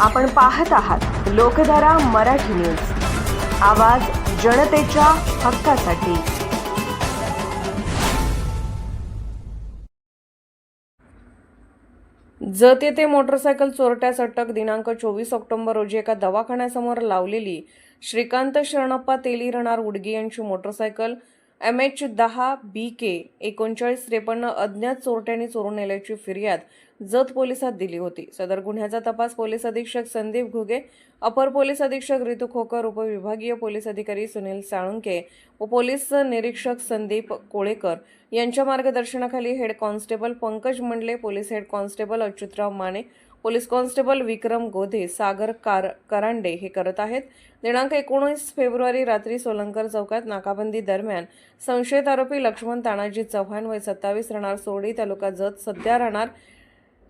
आपण पाहत आहात लोकधारा मराठी न्यूज. आवाज जनतेच्या हक्कासाठी. जत येथे मोटरसायकल चोरट्यास अटक दिनांक चोवीस ऑक्टोबर रोजी एका दवाखान्यासमोर लावलेली श्रीकांत शरणप्पा तेली रणार उडगी यांची मोटरसायकल एम एच दहा बी के एकोणचाळीस त्रेपन्न अज्ञात चोरट्यांनी चोरून नेल्याची फिर्याद जत पोलिसात दिली होती. सदर गुन्ह्याचा तपास पोलीस अधीक्षक संदीप घुगे अपर पोलीस अधीक्षक रितू खोकर उपविभागीय पोलीस अधिकारी सुनील साळुंके व पोलीस निरीक्षक संदीप कोळेकर यांच्या मार्गदर्शनाखाली head constable Pankaj Mandle police head constable Achyutrao Mane police constable Vikram Godhe Sagar car Karande हे करत आहेत. दिनांक एकोणीस फेब्रुवारी रात्री सोलंकर चौकात नाकाबंदी दरम्यान संशयित आरोपी लक्ष्मण तानाजी चव्हाण वय सत्तावीस राहणार सोडी तालुका जत सध्या राहणार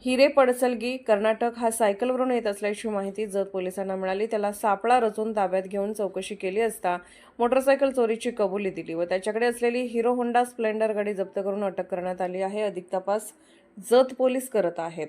हिरे पडसलगी कर्नाटक. हा सायकलवरून येत असल्याची माहिती जत पोलिसांना मिळाली. त्याला सापळा रचून ताब्यात घेऊन चौकशी केली असता मोटरसायकल चोरीची कबुली दिली व त्याच्याकडे असलेली हिरो होंडा स्प्लेंडर गाडी जप्त करून अटक करण्यात आली आहे. अधिक तपास जत पोलीस करत आहेत.